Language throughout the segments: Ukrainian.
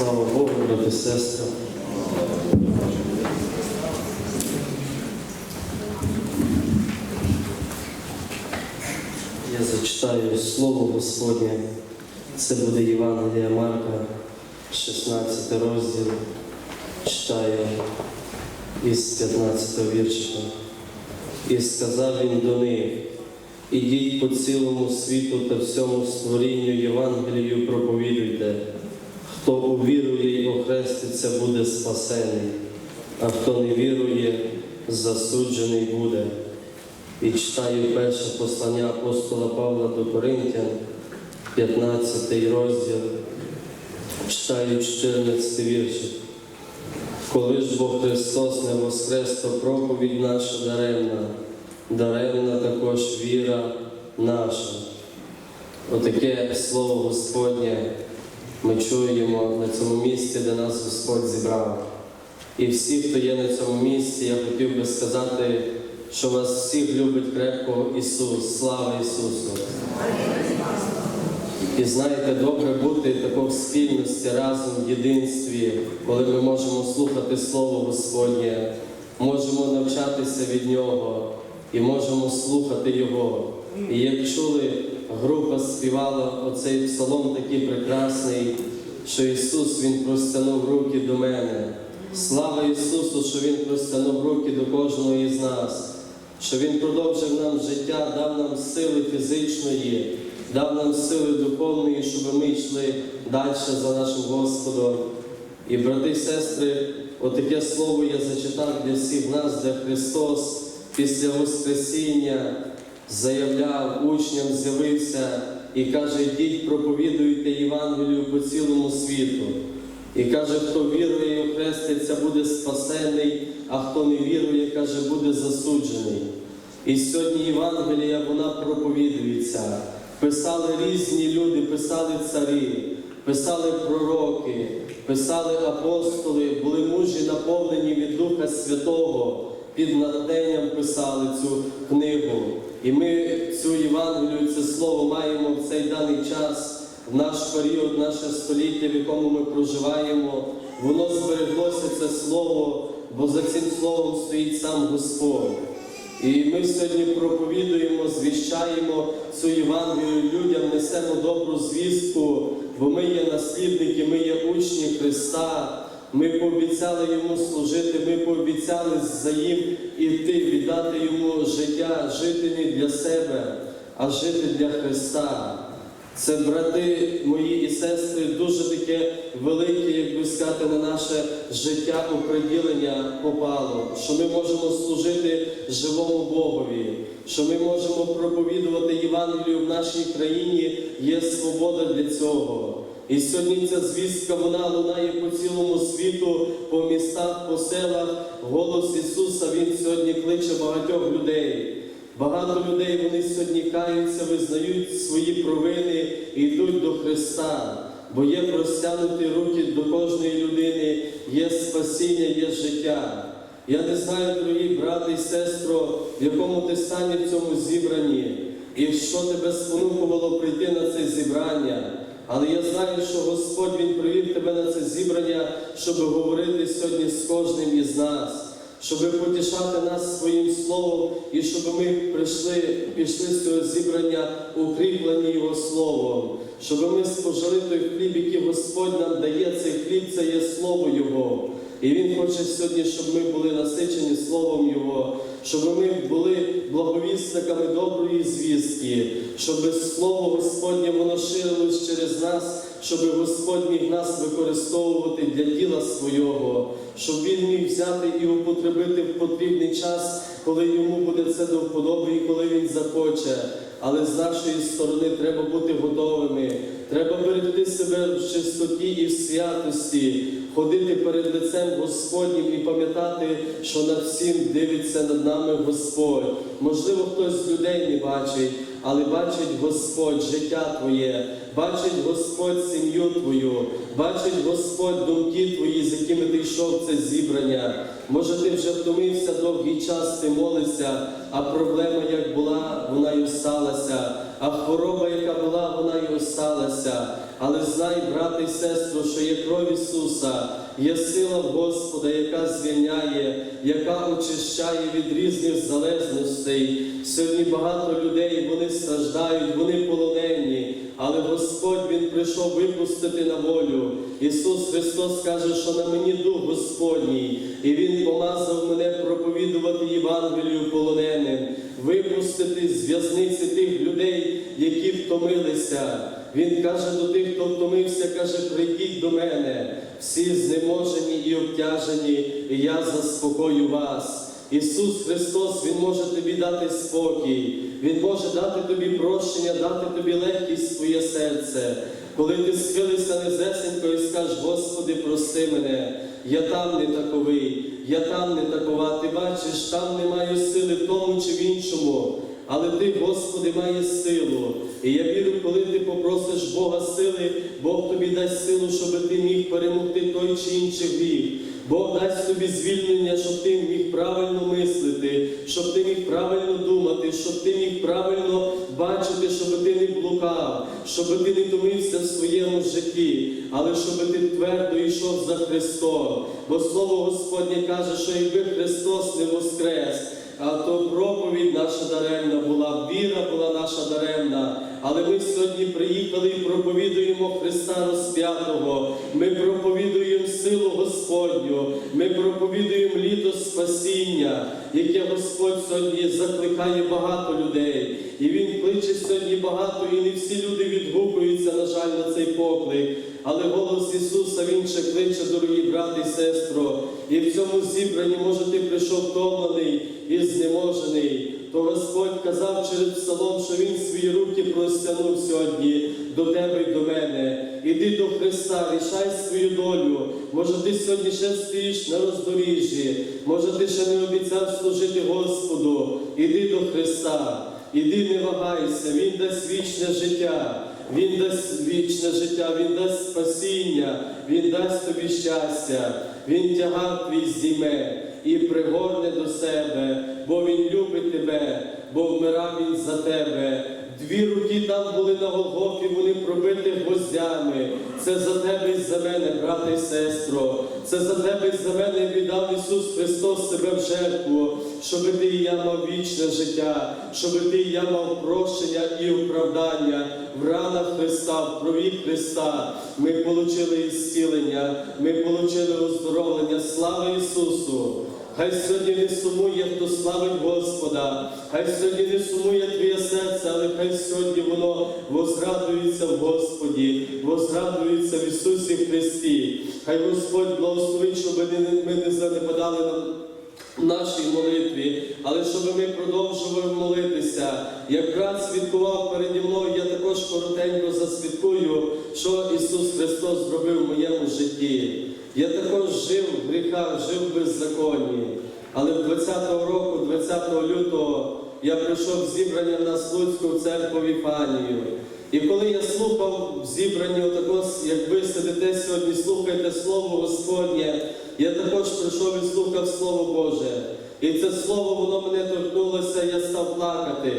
Слава Богу, брати сестри. Я зачитаю Слово Господнє. Це буде Євангелія Марка, 16 розділ. Читаю із 15 віршика. І сказав він до них, ідіть по цілому світу та всьому створінню Євангелію проповідуйте. Хто увірує і охреститься, буде спасений, а хто не вірує, засуджений буде. І читаю перше послання апостола Павла до Коринтян, 15 розділ, читаю 14 віршик. Коли ж бо Христос не воскрес, то проповідь наша даремна, даремна також віра наша. Отаке слово Господнє ми чуємо на цьому місці, де нас Господь зібрав. І всі, хто є на цьому місці, я хотів би сказати, що вас всіх любить крепко Ісус. Слава Ісусу! І знаєте, добре бути тако в спільності разом в єдинстві, коли ми можемо слухати Слово Господнє, можемо навчатися від Нього і можемо слухати Його. І як чули, група співала оцей псалом такий прекрасний, що Ісус Він простягнув руки до мене. Слава Ісусу, що Він простягнув руки до кожного із нас, що Він продовжив нам життя, дав нам сили фізичної, дав нам сили духовної, щоб ми йшли далі за нашим Господом. І, брати і сестри, отаке слово я зачитав для всіх нас, де Христос після Воскресіння заявляв, учням з'явився і каже, йдіть, проповідуйте Євангелію по цілому світу. І каже, хто вірує і охреститься, буде спасений, а хто не вірує, каже, буде засуджений. І сьогодні Євангелія вона проповідується. Писали різні люди, писали царі, писали пророки, писали апостоли, були мужі наповнені від Духа Святого, під натхненням писали цю книгу. І ми цю Євангелію, це слово маємо в цей даний час в наш період, наше століття, в якому ми проживаємо, воно збереглося це слово, бо за цим словом стоїть сам Господь. І ми сьогодні проповідуємо, звіщаємо цю Євангелію людям, несемо добру звістку, бо ми є наслідники, ми є учні Христа. Ми пообіцяли йому служити, ми пообіцяли за їм іти, віддати йому життя, жити не для себе, а жити для Христа. Це, брати мої і сестри, дуже таке велике, як би сказати, на наше життя оприділення попало, що ми можемо служити живому Богові, що ми можемо проповідувати Євангелію в нашій країні, є свобода для цього. І сьогодні ця звістка вона лунає по цілому світу, по містах, по селах. Голос Ісуса Він сьогодні кличе багатьох людей. Багато людей вони сьогодні каються, визнають свої провини і йдуть до Христа, бо є простягнуті руки до кожної людини, є спасіння, є життя. Я не знаю, дорогі брати і сестро, в якому ти стані в цьому зібранні, і що тебе спонукувало прийти на це зібрання. Але я знаю, що Господь Він привів тебе на це зібрання, щоб говорити сьогодні з кожним із нас щоб потішати нас своїм словом, і щоб ми прийшли, пішли з цього зібрання, укріплені Його Словом, щоб ми спожили той хліб, який Господь нам дає, цей хліб це є Слово Його. І Він хоче сьогодні, щоб ми були насичені Словом Його, щоб ми були благовісниками доброї звістки, щоб Слово Господнє воно ширилось через нас, щоб Господь міг нас використовувати для діла свого, щоб Він міг взяти і употребити в потрібний час, коли йому буде це до вподоби і коли він захоче. Але з нашої сторони треба бути готовими. Треба берегти себе в чистоті і в святості, ходити перед лицем Господнім і пам'ятати, що над всім дивиться над нами Господь. Можливо, хтось з людей не бачить, але бачить Господь життя Твоє, бачить Господь сім'ю Твою, бачить Господь думки Твої, з якими ти йшов це зібрання. Може, ти вже втомився довгий час, ти молився, а проблема, як була, вона й осталася, а хвороба, яка була, вона й осталася. Але знай, брате і сестро, що є кров Ісуса, є сила Господа, яка звільняє, яка очищає від різних залежностей. Сьогодні багато людей вони страждають, вони полонені, але Господь Він прийшов випустити на волю. Ісус Христос каже, що на мені дух Господній, і Він помазав мене проповідувати Євангелію полоненим, випустити з в'язниці тих людей, які втомилися. Він каже до тих, хто втомився, каже, прийдіть до мене, всі знеможені і обтяжені, і я заспокою вас. Ісус Христос, Він може тобі дати спокій, Він може дати тобі прощення, дати тобі легкість в твоє серце. Коли ти схилишся незесенько і скажеш, Господи, прости мене, я там не таковий, я там не такова. Ти бачиш, там немає сили в тому чи в іншому. Але ти, Господи, маєш силу. І я вірю, коли ти попросиш Бога сили, Бог тобі дасть силу, щоб ти міг перемогти той чи інший гріх. Бог дасть тобі звільнення, щоб ти міг правильно мислити, щоб ти міг правильно думати, щоб ти міг правильно бачити, щоб ти не блукав, щоб ти не томився в своєму житті, але щоб ти твердо йшов за Христом. Бо Слово Господнє каже, що якби Христос не воскрес, а то проповідь наша даремна була, віра була наша даремна. Але ми сьогодні приїхали і проповідуємо Христа розп'ятого. Ми проповідуємо силу Господню, ми проповідуємо літо спасіння, яке Господь сьогодні закликає багато людей. І Він кличе сьогодні багато, і не всі люди відгукуються, на жаль, на цей поклик. Але голос Ісуса Він ще кличе, дорогі брати і сестро. І в цьому зібранні, може, ти прийшов втомлений і знеможений. То Господь казав через псалом, що Він свої руки простягнув сьогодні до тебе і до мене. Іди до Христа, рішай свою долю. Може, ти сьогодні ще стоїш на роздоріжжі, може, ти ще не обіцяв служити Господу. Іди до Христа, іди, не вагайся, Він дасть вічне життя. Він дасть вічне життя, Він дасть спасіння, Він дасть тобі щастя, Він тягар твій зіме і пригорне до себе, бо Він любить тебе, бо вмирав Він за тебе. Дві руки там були на Голгофі, вони пробиті гвоздями. Це за тебе і за мене, брате і сестро. Це за тебе і за мене віддав Ісус Христос себе в жертву, щоб ти і я мав вічне життя, щоб ти і я мав прощення і оправдання в ранах Христа, в крові Христа. Ми отримали ісцілення, ми отримали оздоровлення. Слава Ісусу! Хай сьогодні не сумує, хто славить Господа, хай сьогодні не сумує твоє серце, але хай сьогодні воно возрадується в Господі, возрадується в Ісусі Христі. Хай Господь благословить, щоб ми не- занепадали на нашій молитві, але щоб ми продовжували молитися. Як брат свідкував переді мною, я також коротенько засвідкую, що Ісус Христос зробив в моєму житті. Я також жив в гріхах, жив в беззаконні. Але 20-го року, 20 лютого, я прийшов в зібрання на Слуцьку церкву Віфанію. І коли я слухав в зібранні, отако, як ви сидите сьогодні, слухайте Слово Господнє, я також прийшов і слухав Слово Боже. І це слово воно мене торкнулося, я став плакати.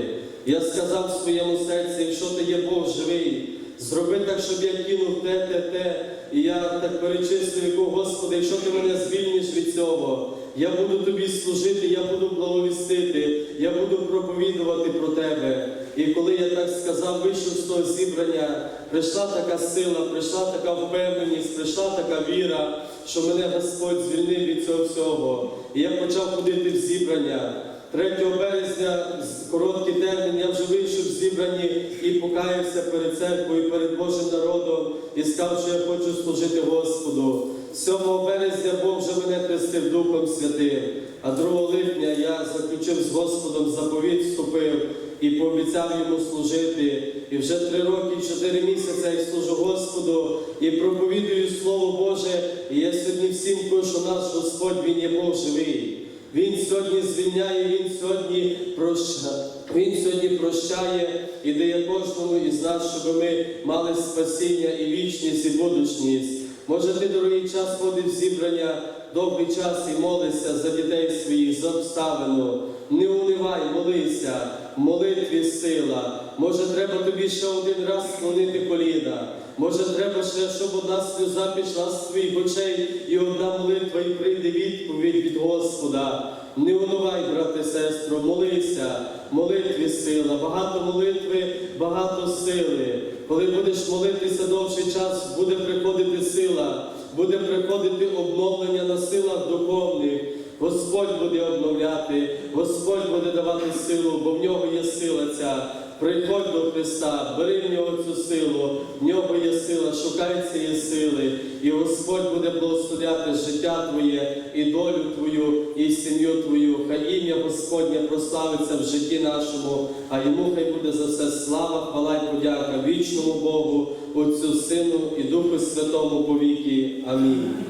Я сказав в своєму серці, якщо ти є Бог живий, зроби так, щоб я кинув те, те, те. І я так перечислюю, яку, Господи, якщо ти мене звільниш від цього, я буду тобі служити, я буду благовістити, я буду проповідувати про тебе. І коли я так сказав, вийшов з того зібрання, прийшла така сила, прийшла така впевненість, прийшла така віра, що мене Господь звільнив від цього всього. І я почав ходити в зібрання. 3 березня, короткий термін, я вже вийшов зібрані і покаявся перед церквою, перед Божим народом і сказав, що я хочу служити Господу. 7 березня Бог вже мене хрестив Духом Святим, а 2 липня я заключив з Господом заповідь, вступив і пообіцяв йому служити. І вже три роки, чотири місяці я служу Господу і проповідую Слово Боже. І я сьогодні всім кажу, що наш Господь Він є Бог живий. Він сьогодні звільняє, Він сьогодні прощає. Він сьогодні прощає і дає кожному із нас, щоб ми мали спасіння і вічність, і будучність. Може, ти, дорогий час, ходив зібрання довгий час і молишся за дітей своїх, за обставину. Не унивай, молися, молитві сила. Може, треба тобі ще один раз склонити коліна. Може, треба ще, щоб одна сльоза пішла з твоїх очей, і одна молитва, і прийде відповідь від Господа. Не унувай, брате, сестро, молися, молитві сила, багато молитви, багато сили. Коли будеш молитися довший час, буде приходити сила, буде приходити обновлення на силах духовних. Господь буде обновляти, Господь буде давати силу, бо в нього є сила ця. Приходь до Христа, бери в нього цю силу, в нього є сила, шукай цієї сили, і Господь буде благословляти життя твоє, і долю твою, і сім'ю твою. Хай ім'я Господнє прославиться в житті нашому, а йому хай буде за все слава, хвала й подяка вічному Богу, Отцю Сину і Духу Святому повіки. Амінь.